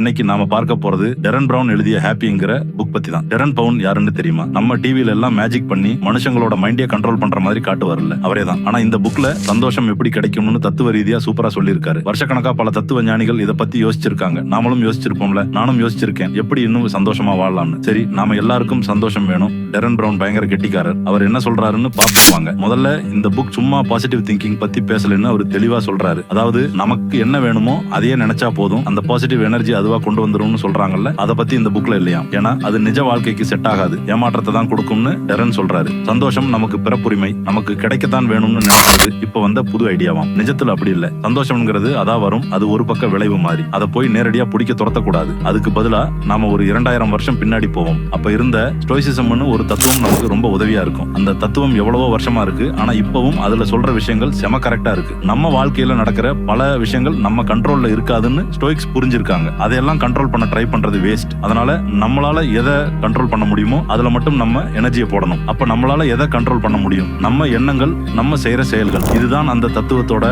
இன்னைக்கு நாம பார்க்க போறது டெரன் பிரவுன் எழுதிய ஹாப்பிங்கிற புக் பத்தி தான் டெரன் பவுன் யாருன்னு தெரியுமா? நம்ம டிவில எல்லாம் மேஜிக் பண்ணி மனுஷங்களோட மைண்டே கண்ட்ரோல் பண்ற மாதிரி காட்டுவார்ல. அவரே தான் ஆனா இந்த புக்ல சந்தோஷம் எப்படி கிடைக்கும்னு தத்துவ ரீதியா சூப்பரா சொல்லியிருக்காரு. வருஷக்கணக்கா பல தத்துவ ஞானிகள் இதை பத்தி யோசிச்சிருக்காங்க. நாமளும் யோசிச்சிருப்போம்ல. நானும் யோசிச்சிருக்கேன். எப்படி இன்னும் சந்தோஷமா வாழலாம்னு. சரி நாம எல்லாருக்கும் சந்தோஷம் வேணும். டெரன் பிரவுன் பயங்கர கெட்டிக்காரர். அவர் என்ன சொல்றாருன்னு பார்த்துவாங்க முதல்ல இந்த புக் சும்மா பாசிட்டிவ் திங்கிங் பத்தி பேசலன்னு அவர் தெளிவா சொல்றாரு. அதாவது நமக்கு என்ன வேணுமோ அதையே நினைச்சா போதும். அந்த பாசிட்டிவ் எனர்ஜி அதுவா கொண்டு வந்துரும்னு சொல்றாங்கல்ல அதை பத்தி இந்த புக்ல இல்லையா? ஏன்னா அது நிஜ வாழ்க்கைக்கு செட் ஆகாது. ஏமாற்றத்தை தான் கொடுக்கும்னு டெரன் சொல்றாரு. சந்தோஷம் நமக்கு பிறப்புரிமை நமக்கு கிடைக்கத்தான் வேணும்னு நினைக்கிறது இப்ப வந்த புது ஐடியாவாம். நிஜத்துல அப்படி இல்ல. சந்தோஷம்ங்கிறது அதா வரும் அது ஒரு பக்க விளைவு மாதிரி அதை போய் நேரடியா பிடிக்க துரத்தக்கூடாது. அதுக்கு பதிலா நாம ஒரு இரண்டாயிரம் வருஷம் பின்னாடி போவோம். அப்ப இருந்த ஸ்டோய்சிசம்னு ஒரு தத்துவம் நமக்கு ரொம்ப உதவியா இருக்கும். அந்த தத்துவம் எவ்வளவோ வருஷமா இருக்கு. ஆனா இப்பவும் அதுல சொல்ற விஷயங்கள் செம கரெக்டா இருக்கு. நம்ம வாழ்க்கையில நடக்கிற பல விஷயங்கள் நம்ம கண்ட்ரோல்ல இருக்காதுன்னு ஸ்டோயிக்ஸ் புரிஞ்சிருக்காங்க. அதையெல்லாம் கண்ட்ரோல் பண்ண ட்ரை பண்றது வேஸ்ட் அதனால நம்மளால எதை கண்ட்ரோல் பண்ண முடியுமோ அதுல மட்டும் நம்ம எனர்ஜியை போடணும். அப்ப நம்மளால எதை கண்ட்ரோல் பண்ண முடியும்? நம்ம எண்ணங்கள் நம்ம செய்யற செயல்கள். இதுதான் அந்த தத்துவத்தோட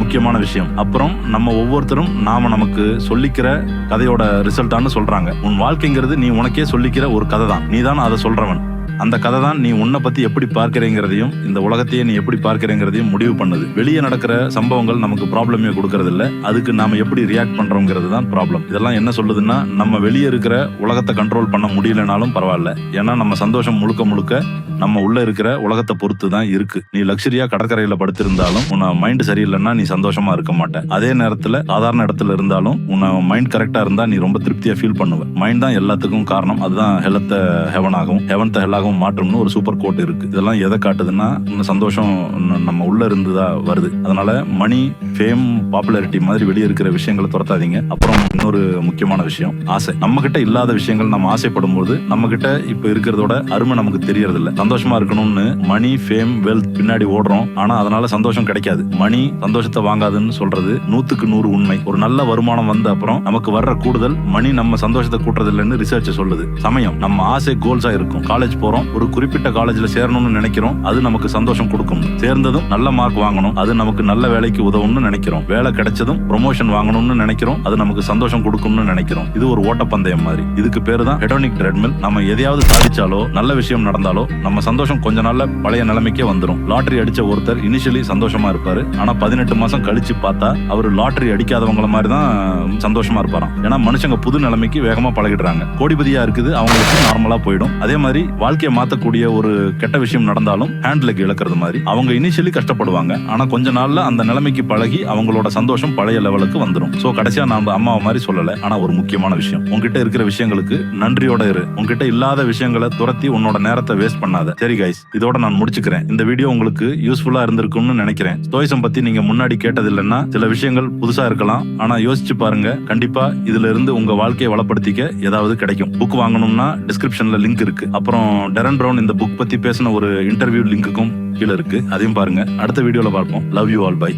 முக்கியமான விஷயம். அப்புறம் நம்ம ஒவ்வொருத்தரும் நாம நமக்கு சொல்லிக்கிற கதையோட ரிசல்ட்டான்னு சொல்றாங்க. உன் வாழ்க்கைங்கிறது நீ உனக்கே சொல்லிக்கிற ஒரு கதை தான். நீ தான் அதை சொல்றவன். அந்த கதை தான் நீ உன்னை பத்தி எப்படி பார்க்கிறேங்கிறதையும் இந்த உலகத்தையே நீ எப்படி பார்க்கிறேங்கிறதையும் முடிவு பண்ணுது. வெளியே நடக்கிற சம்பவங்கள் நமக்கு ப்ராப்ளமே கொடுக்கறது இல்ல அதுக்கு நாம எப்படி ரியாக்ட் பண்றோங்கிறது தான் ப்ராப்ளம் இதெல்லாம் என்ன சொல்லுதுன்னா நம்ம வெளியே இருக்கிற உலகத்தை கண்ட்ரோல் பண்ண முடியலனாலும் பரவாயில்ல. ஏன்னா நம்ம சந்தோஷம் முழுக்க முழுக்க நம்ம உள்ள இருக்கிற உலகத்தை பொறுத்து தான் இருக்கு. நீ லக்ஸரியா கடற்கரையில படுத்திருந்தாலும் உன்னை மைண்ட் சரியில்லைன்னா நீ சந்தோஷமா இருக்க மாட்ட. அதே நேரத்துல சாதாரண இடத்துல இருந்தாலும் உன்னை மைண்ட் கரெக்டா இருந்தா நீ ரொம்ப திருப்தியா ஃபீல் பண்ணுவ. மைண்ட் தான் எல்லாத்துக்கும் காரணம். அதுதான் ஹெலத்தை ஹெவன் ஆகும். ஹெவன்த்தை ஹெல்லாகவும் மாற்றம்னு ஒரு சூப்பர் கோட் இருக்கு. இதெல்லாம் எதை காட்டுதுன்னா இன்னும் சந்தோஷம் நம்ம உள்ள இருந்துதா வருது. அதனால மணி ஃபேம் பாப்புலாரிட்டி மாதிரி வெளியே இருக்கிற விஷயங்களை துரத்தாதீங்க. அப்புறம் இன்னொரு முக்கியமான விஷயம் ஆசை. நம்ம கிட்ட இல்லாத விஷயங்கள் நம்ம ஆசைப்படும் போது நம்ம கிட்ட இப்ப இருக்கிறதோட அருமை நமக்கு தெரியறது இல்ல சந்தோஷமா இருக்கணும்னு மணி ஃபேம் வெல்த் பின்னாடி ஓடுறோம். ஆனா அதனால சந்தோஷம் கிடைக்காது. மணி சந்தோஷத்தை வாங்காதுன்னு சொல்றது நூத்துக்கு நூறு உண்மை. ஒரு நல்ல வருமானம் வந்த அப்புறம் நமக்கு வர்ற கூடுதல் மணி நம்ம சந்தோஷத்தை கூட்டுறது இல்லைன்னு ரிசர்ச் சொல்லுது. சமயம் நம்ம ஆசை கோல்ஸா இருக்கும். காலேஜ் போறோம் ஒரு குறிப்பிட்ட காலேஜ்ல சேரணும்னு நினைக்கிறோம். அது நமக்கு சந்தோஷம் கொடுக்கும். சேர்ந்ததும் நல்ல மார்க் வாங்கணும். அது நமக்கு நல்ல வேலைக்கு உதவும்னு நினைக்கிறோம். வேலை கிடைச்சதும் ப்ரொமோஷன் வாங்கணும்னு நினைக்கிறோம். அது நமக்கு சந்தோஷம் கொடுக்கும்னு நினைக்கிறோம். இது ஒரு ஓட்டப்பந்தயம் மாதிரி. இதுக்கு பேரு தான் ஹெடோனிக் ட்ரெட்மில் நம்ம எதையாவது சாதிச்சாலோ நல்ல விஷயம் நடந்தாலோ நம்ம சந்தோஷம் கொஞ்ச நாள்ல பழைய நிலைமைக்கே வந்துடும் லாட்டரி அடிச்ச ஒருத்தர் இனிஷியலி சந்தோஷமா இருப்பாரு. ஆனா பதினெட்டு மாசம் கழிச்சு பார்த்தா அவர் லாட்டரி அடிக்காதவங்கள மாதிரி தான் சந்தோஷமா இருப்பாராம். ஏன்னா மனுஷங்க புது நிலைமைக்கு வேகமா பழகிடுறாங்க. கோடிபதியா இருக்குது அவங்களுக்கு நார்மலா போயிடும். அதே மாதிரி வாழ்க்கை வாழ்க்கையை மாத்தக்கூடிய ஒரு கெட்ட விஷயம் நடந்தாலும் ஹேண்ட்லெக் இழக்கிறது மாதிரி அவங்க இனிஷியலி கஷ்டப்படுவாங்க. ஆனா கொஞ்ச நாள்ல அந்த நிலைமைக்கு பழகி அவங்களோட சந்தோஷம் பழைய லெவலுக்கு வந்துடும் சோ கடைசியா நான் அம்மாவை மாதிரி சொல்லல. ஆனா ஒரு முக்கியமான விஷயம். உங்ககிட்ட இருக்கிற விஷயங்களுக்கு நன்றியோட இரு. உங்ககிட்ட இல்லாத விஷயங்களை துரத்தி உன்னோட நேரத்தை வேஸ்ட் பண்ணாத. சரி கைஸ் இதோட நான் முடிச்சுக்கிறேன். இந்த வீடியோ உங்களுக்கு யூஸ்ஃபுல்லா இருந்திருக்கும்னு நினைக்கிறேன். ஸ்டோயிசம் பத்தி நீங்க முன்னாடி கேட்டது இல்லைன்னா சில விஷயங்கள் புதுசா இருக்கலாம். ஆனா யோசிச்சு பாருங்க. கண்டிப்பா இதுல இருந்து உங்க வாழ்க்கையை வளப்படுத்திக்க ஏதாவது கிடைக்கும். புக் வாங்கணும்னா டிஸ்கிரிப்ஷன்ல லிங்க் இருக்கு. அப்புறம் டெரன் ப்ரௌன் இந்த புக் பத்தி பேசின ஒரு இன்டர்வியூ லிங்க்குக்கும் கீழே இருக்கு. அதையும் பாருங்க. அடுத்த வீடியோல பார்ப்போம். Love you all by